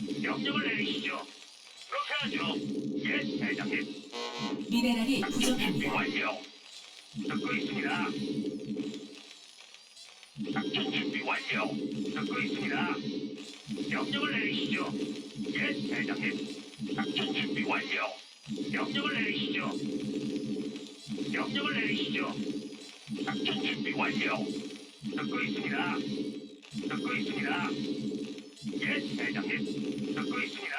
명령을 내리시죠. 그렇게 하죠. 예, 대장님. 미네랄이 준비 부족합니다. 완료. 듣고 있습니다. 작전 준비 완료. 듣고 있습니다. 명령을 내리시죠. 예, 대장님. 작전 준비 완료. 명령을 내리시죠. 명령을 내리시죠. 작전 준비 완료. 듣고 있습니다. 듣고 있습니다. 예, 대장님. 듣고 있습니다.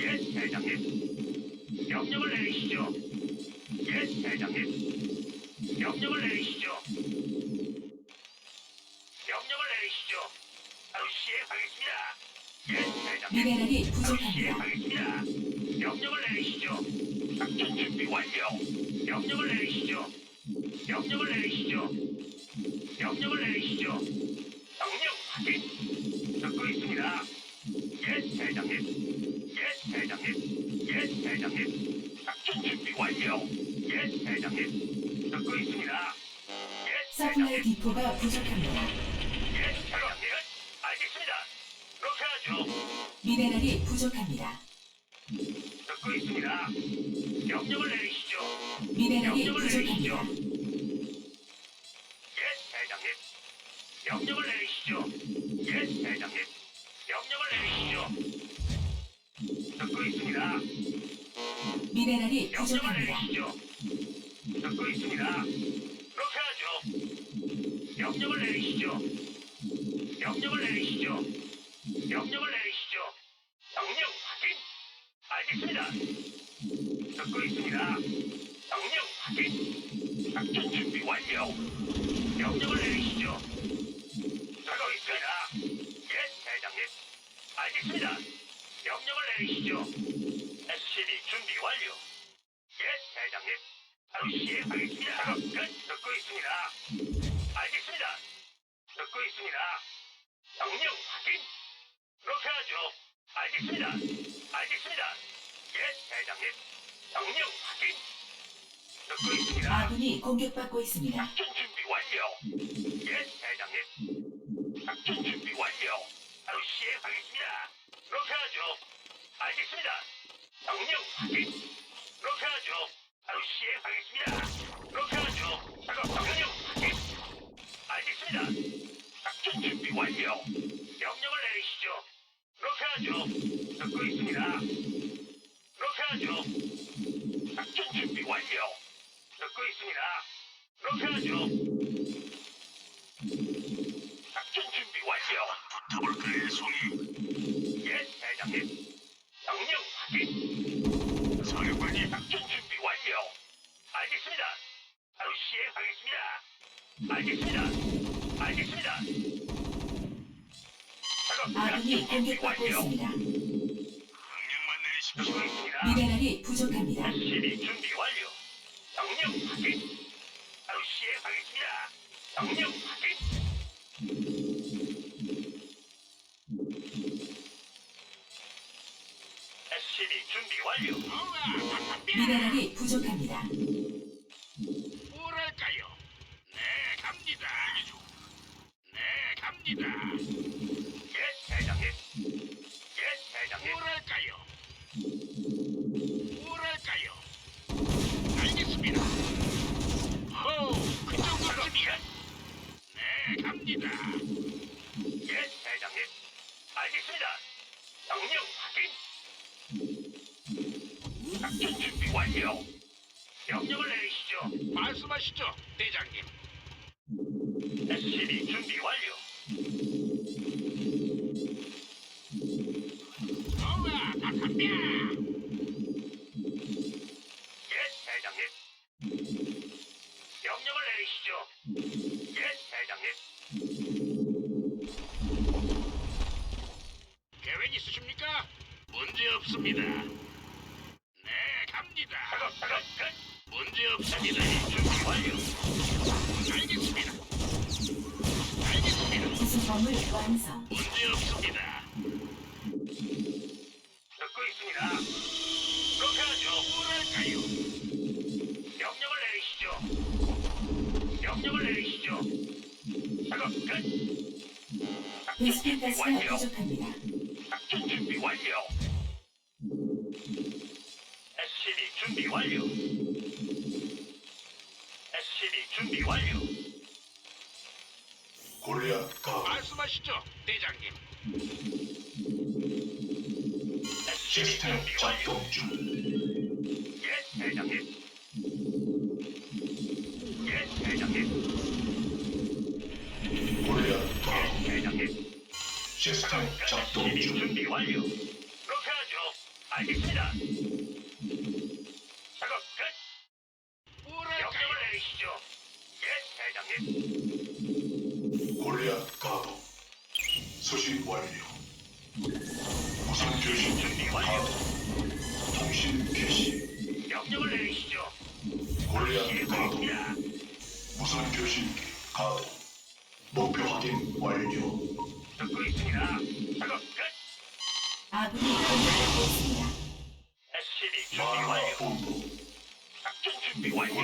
예, 대장님. 명령을 내리시죠. 예, 대장님. 명령을 내리시죠. 명령을 내리시죠. 바로 시행하겠습니다. 예, 대장님. 미네랄이 바로 부족합니다. 시행하겠습니다. 명령을 내리시죠. 작전 준비 완료. 명령을 내리시죠. 명령을 내리시죠. 명령을 내리시죠. 명령 확인. 듣고 있습니다. 예, 대장님. 예, 대장님. 예, 대장님. 작전 준비 완료. 예, 대장님. 듣고 있습니다. 예, 서플라이 대장님. 디포가 부족합니다. 예, 대장님. 알겠습니다. 그렇게 하죠. 미네랄이 부족합니다. 듣고 있습니다. 명령을 내리시죠. 미네랄이 명령을 내리시죠. 부족합니다. 예, 대장님. 명령을 내리시죠. 예, 대장님. 명령을 내리시죠. 듣고 있습니다. 미네랄이 명령을 부족합니다. 내리시죠. 듣고 있습니다. 그렇게 하죠. 명령을 내리시죠. 명령을 내리시죠. 명령을 내리시죠. 명령 확인. 알겠습니다. 듣고 있습니다. 명령 확인. 작전 준비 완료. 명령을 내리시죠. 알겠습니다. 명령을 내리시죠. SCB 준비 완료. 예, 대장님. 바로 시행하겠습니다. 작업 끝. 듣고 있습니다. 알겠습니다. 듣고 있습니다. 명령 확인. 그렇게 하죠. 알겠습니다. 알겠습니다. 예, 대장님. 명령 확인. 듣고 있습니다. 아군이 공격받고 있습니다. 작전 준비 완료. 예, 대장님. 작전 준비 완료. 바로 시행하겠습니다. 그렇게 하죠. 알겠습니다. 명령 확인. 그렇게 하죠. 바로 시행하겠습니다. 그렇게 하죠. 작업 명령 확인. 알겠습니다. 작전 준비 완료. 명령을 내리시죠. 그렇게 하죠. 듣고 있습니다. 그렇게 하죠. 작전 준비 완료. 듣고 있습니다. 그렇게 하죠. 시행하겠습니다. 알겠습니다. 알겠습니다. 아군이 공격받고. 있습니다. 명령만 내리십시오. 미네랄이 부족합니다. SCB 준비 완료. 명령 확인. 바로 시행하겠습니다. 명령 확인. SCB 준비 완료. 미네랄이 부족합니다. 갑니다. 네, 갑니다. 예, 대장님. 예, 대장님. 뭐랄까요? 뭐랄까요? 알겠습니다. 호, 그 정도쯤이야. 네, 갑니다. 예, 대장님. 알겠습니다. 명령 확인. 작전 준비 완료. 명령을 내리시죠. 말씀하시죠, 대장님. SCB 준비 완료. 그렇게 하죠. 뭐랄까요? 명령을 내리시죠. 명령을 내리시죠. 작업 끝. 준비 가스가 완료. 부족합니다. 작전 작전 준비 완료. SCB 준비 완료. SCB 준비 완료. 골리앗 가도 말씀하시죠, 대장님. 시스템. 작동 중 예, 대장님. 예, 대장님. 골리앗 예, 대장님. 시스템 작동 중 준비 완료. 아군이 공격받고 있습니다. SCB 준비 완료. 본부 작전 준비 완료.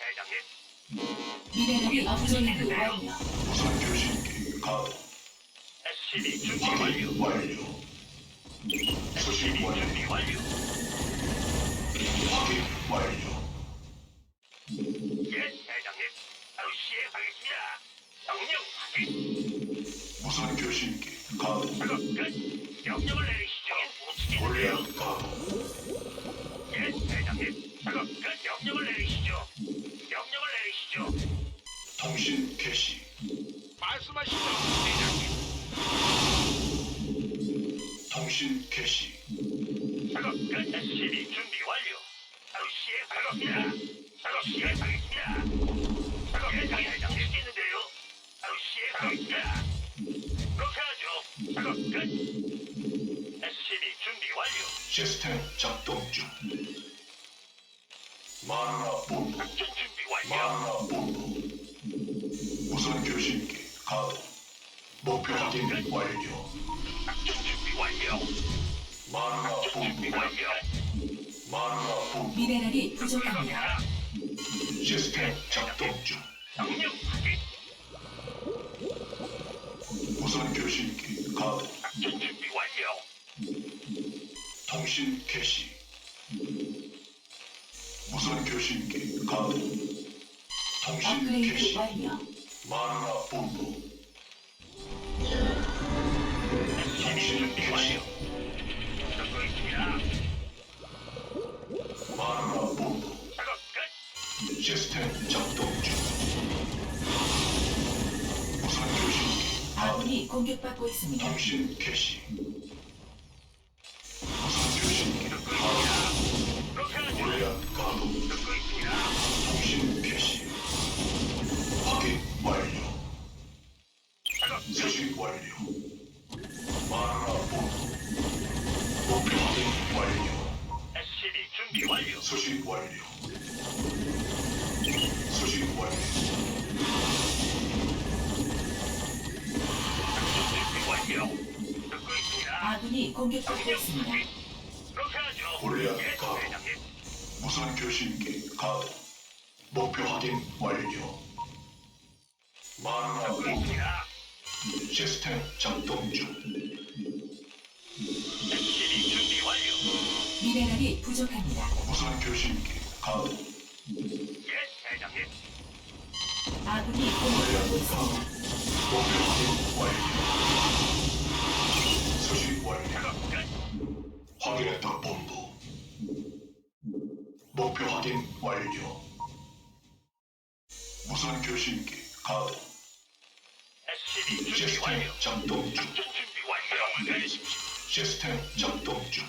대장님. 미네랄이 업그레이드 완료. 무선 교신기 가도 SCB 준비 확인 완료. 완료 수신 SCB 완료 준비 완료. 확인 완료 예, 대장님. 바로 시행하겠습니다. 명령 확인. 무선 교신기 작업 끝. 명령을 내리시죠. 골리앗 가도 예, 대장님. 작업 끝. 명령을 내리시죠. 명령을 내리시죠. 통신 개시 말씀하시죠, 대장님. 통신 개시 작업 끝. SCB 준비 완료. 바로 시행하겠습니다. 작업 시행하겠습니다. 시스템 작동 중 마누라 본부 작전 준비 완료. 마누라 본부 무선 교신기 가도 목표 확인 완료 작전 준비 완료. 마누라 작전 준비 본부 완료. 마누라 본부 미네랄이 부족합니다. 시스템 작동 중 명령 확인. 무선 교신 통신 개시 무선 교신기 가도 통신 업그레이드 개시 완료. 마누라 본부 통신 개시. 듣고 있습니다. 마누라 본부 작업 끝. 시스템 작동 중 무선 교신기 아군이 공격받고 있습니다. 통신 개시 완료 수신 완료 준비 완료. 듣고 있습니다. 아군이 공격받고 명령 있습니다. 확인. 그렇게 하죠. 골리앗 예, 가도. 대장님. 무선 교신기 가도 목표 확인 완료 마누라 듣고 있습니다. 시스템 작동 중 SCB 준비 완료. 미네랄이 부족합니다. 무선 교신기 예, 대장님. 아군이 공격받고 있습니다. 수신 완료 작업 끝. 확인했다 본부 목표 확인 완료 무선 교신기 준비 시스템 완료. 작동 중 작전 준비 완료. 내리십시오. 시스템 작동 중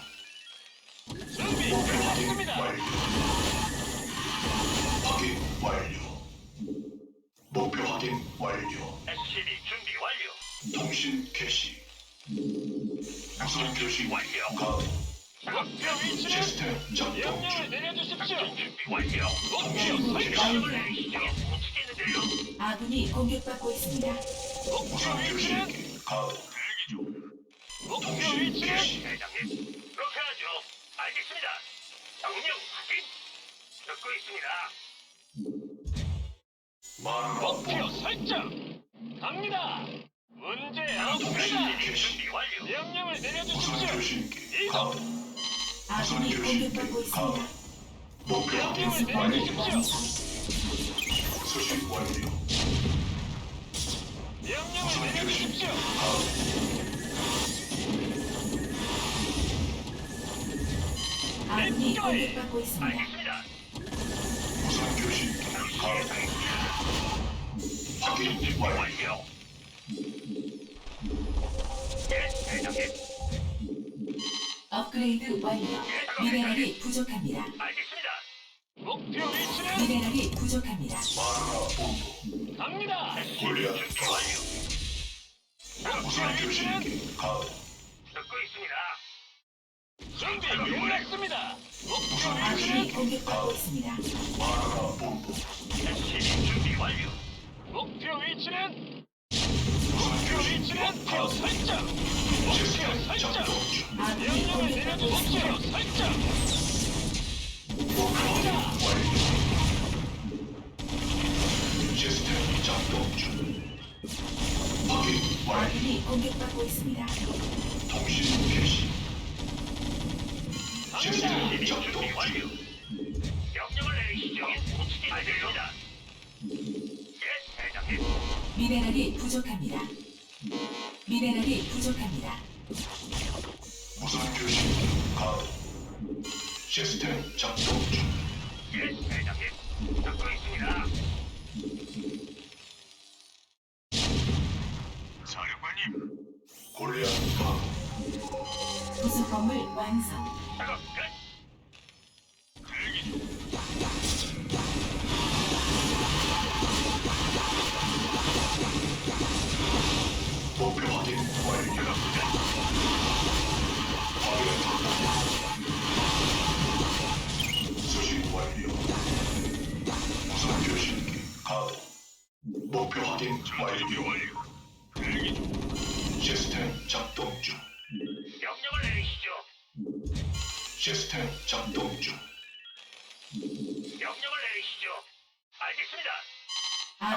준비 목표 확인 끝났습니다. 완료 완료 목표 확인 완료 SCB 준비 완료. 통신 개시 무선 교신 완료. 작업 목표 위치는 시스템 작동 명령을 중 내려주십시오. 준비 완료. 목표 개시 내리시죠. 움직이는데요. 아군이 공격받고 있습니다. 목표 위치는 교신기 가도 대기 중. 목표 통신 위치는 개시 대장님. 그렇게 하죠. 알겠습니다. 명령 확인. 듣고 있습니다. 목표 설정. 갑니다. 문제 없습니다. 개시. 준비 완료. 명령을 무선 내려주십시오. 교신기 이동. 아군이 공격받고 있습니다. 목표 명령을 내려주십시오. 수신 완료. 명령을 무선 교신기 내려주십시오. 가동. 아군이 공격받고 있습니다. 확인 완료. 예, 대장님. 업그레이드 완료. 미네랄이 부족합니다. 알겠습니다. 목표 위치는 미네랄이 부족합니다. 갑니다. 골리앗 준비 완료. 무선 목표 위치는 교신기 가동. 듣고 있습니다. 준비 끝났습니다. 목표 아군이 위치는 공격받고 있습니다. 마라 본부. 준비 완료. 목표 위치는 목표 위치는 목표. 설정. 목표 설정. 명령을. 설정. 목표 확인 완료. 시스템 작동 중. 확인 완료. 아군이 공격받고 있습니다. 통신 개시. 시스템 작동 중. 미네랄이 부족합니다. 미네랄이 부족합니다. 무선 교신기 가동. 시스템 작동 중. 예, 대장님. 듣고 있습니다. 사령관님. 골리앗 가동. 부속 건물 완성. 작업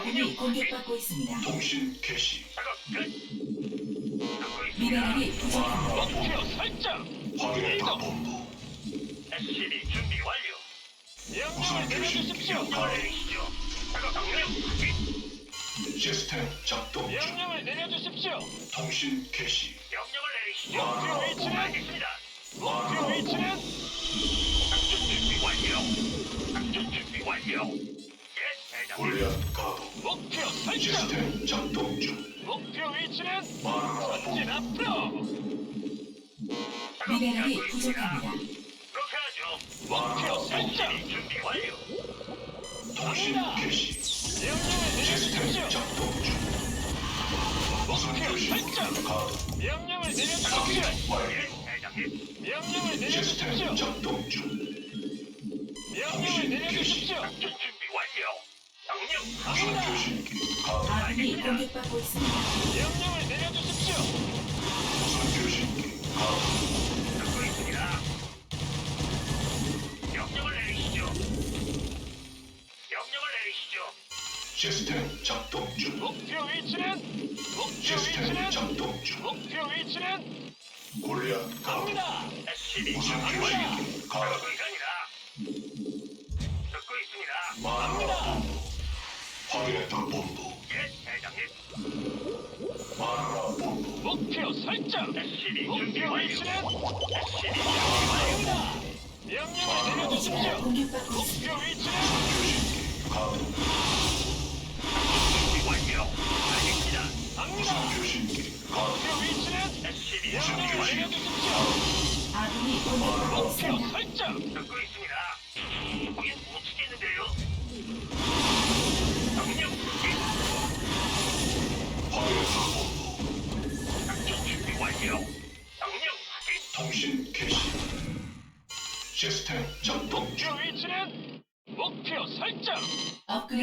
아군이 공격받고 있습니다. 통신 개시. 미네랄이 부족합니다. 목표 설정. 확인했다 본부. SCB 준비 완료. 명령을 내려주십시오. 명령을 내리시죠. 작업 명령 확인. 시스템 작동 중. 명령을 내려주십시오. 통신 개시. 명령을 내리시죠. 목표 위치는 알겠습니다. 목표 위치는 작전 준비 완료. 작전 준비 완료. 골리앗 가동. 목표 설정. 시스템 작동 중. 목표 위치는 전진. 앞으로. 미네랄이. 부족합니다. 그렇게 하죠. 목표 설정. 준비 완료. 통신 개시. 명령을 시스템 내려주십시오. 작동 중. 무선 목표 교신기 설정. 가동. 명령을 내려주십시오. 확인 예, 완료. 대장님. 명령을 시스템 내려주십시오. 작동 중. 명령을 내려주십시오. 아군이 공격받고 있습니다. 명령을 내려주십시오. 무선 교신기 가동. 듣고 있습니다. 명령을 내리시죠. 명령을 내리시죠. 시스템 작동 중. 목표 위치는 목표 시스템 위치는 작동 중. 목표 위치는 골리앗 가동. 갑니다. SCB 무선 준비 완료. 교신기 가동. 작업 시간이다. 듣고 있습니다. 마라 본부. 확인했다 본부. 예, 대장님. 마라 본부. 목표 설정. SCB 준비 완료. 위치는 SCB 준비 갑니다. 명령을 내려주십시오. 목표 위치는 가동. 준비 완료. 알겠습니다. 갑니다. 교신기 가동. 목표 위치는 SCB 준비 완료. 아군이 공격받고 목표. 설정. 듣고 있습니다.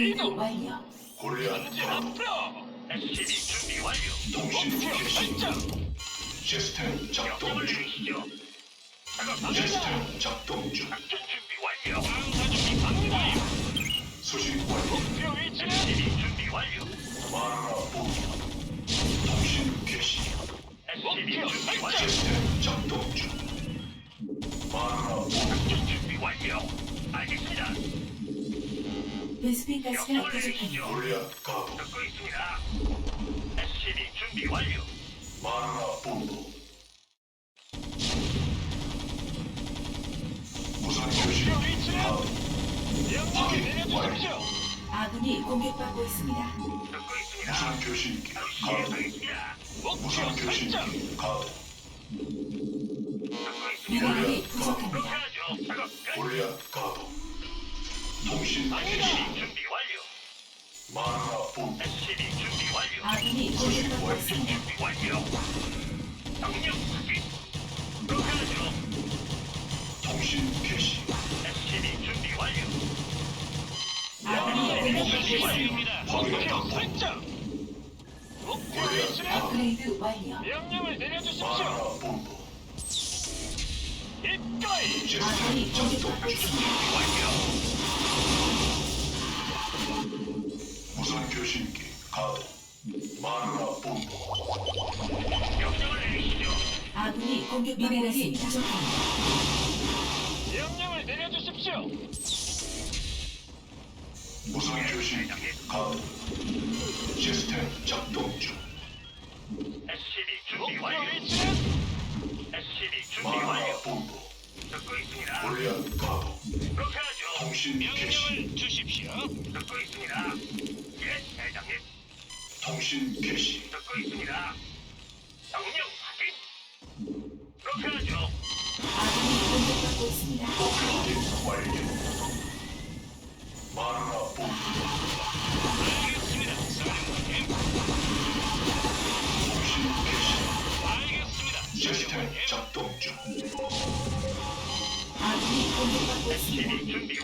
이드 이동. 완료. 골리앗 전진 가동. 앞으로. SCB 준비 완료. 통신 목표 개시. 설정. 시스템 작동 명령을 중. 내리시죠. 작업 갑니다. 시스템 작동 중. 작전 준비 완료. 방사중이 갑니다. 수신 완료. 목표 위치는 SCB 준비 완료. 마라 본부. 통신 개시. SCB 목표 준비 설정. 완료. 시스템 베스핀 가스가 명령을 부족합니다. 내리시죠. 골리앗 가도. 듣고 있습니다. SCB 준비 완료. 마라 본부. 무선 교신 목표 위치는 가도. 명령을 내려주십시오. 아군이 공격받고 있습니다. 듣고 있습니다. 무선 교신기 바로 가도. 시행하겠습니다. 목표 무선 설정. 교신기 가도. 듣고 있습니다. 미네랄이 그렇게 부족합니다. 하죠. 작업 끝. 골리앗 가도. 통신. SCB 준비 완료. 마라 본부. SCB 준비 완료. 아군이 공격받고 있습니다. 준비 완료. 명령 확인. 그렇게 하죠. 통신 개시. SCB 준비 완료. 아군이 공격받고 있습니다. 완료입니다. 목표 설정. 목표 위치는 업그레이드 완료. 명령을 내려주십시오. 마라 본부. 입가이 아군이 공격받고 중. 있습니다. 무선 교신기 가도. 마라 본부. 명령을 내리시죠. 아군이 공격받고 있습니다. 부족합니다. 명령을 내려주십시오. 무선 교신기 가도. 시스템 작동 중. SCB 준비 목표 완료. 위치는 SCB 준비 마라 완료. 본부. 듣고 있습니다. 골리앗 가도. 그렇게 하죠. 통신 개시. 명령을 주십시오. 듣고 있습니다. 예, 대장님. 통신 개시. 듣고 있습니다.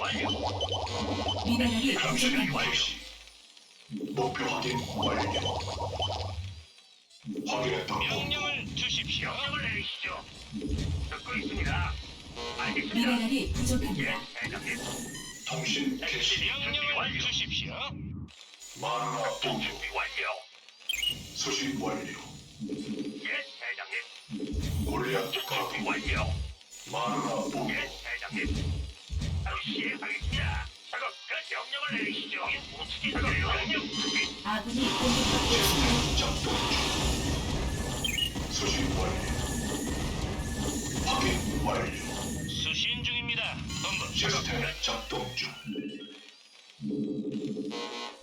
완료. 미네랄이 통신 부족합니다. 개시. 목표 확인 완료. 확인했다. 명령을 주십시오. 명령을 내리시죠. 듣고 있습니다. 알겠습니다. 미네랄이 예, 부족합니다. 대장님. 통신 개시. 명령을 주십시오. 마라 본부. 준비 완료. 수신 완료. 예, 대장님. 골리앗 준비 가도. 완료. 마라 본부. 예, 대장님. 바로 시행하겠습니다. 작업 끝. 명령을 내리시죠. 우측이 작업 명령 확인. 아군이 공격받고 있습니다. 시스템 작동 중. 수신 완료. 확인 완료. 수신 중입니다. 본부. 시스템 작동 중.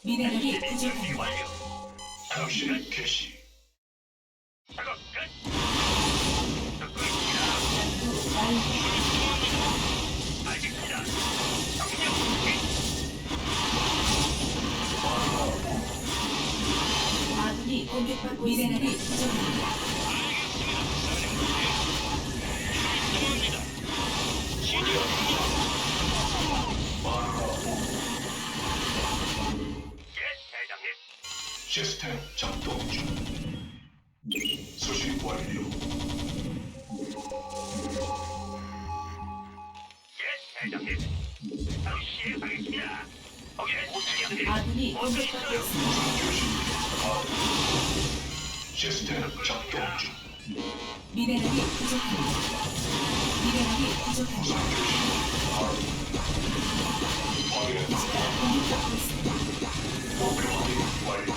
미네랄이 부족합니다. 완료. 통신 개시. 아군이 공격받고 미네랄이 부족합니다. 대장님. 시스템 작동 중. 수신 완료. 예, 대장님. 바로 시행하겠습니다. 거기에 우측이 아군이 공격받고 있습니다. 교신. 시스템 작동 중. 미네랄이 부족합니다. 미네랄이 부족합니다. 있습니다. 목표 확인 완료.